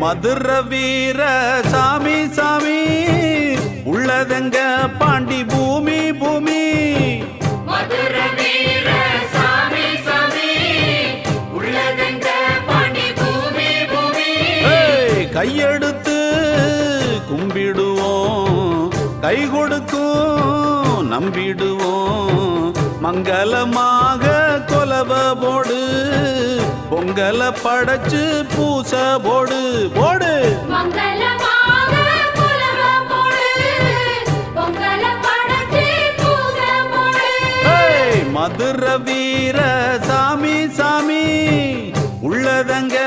மதுர வீர சாமி சாமி உள்ளதங்க பாண்டி பூமி பூமி? கையெடுத்து கும்பிடுவோம் கை கொடுக்கும் நம்பிடுவோம் மங்களமாக பொங்கல படைச்சு பூச போடு. போடு மதுர வீர சாமி சாமி. உள்ளதங்க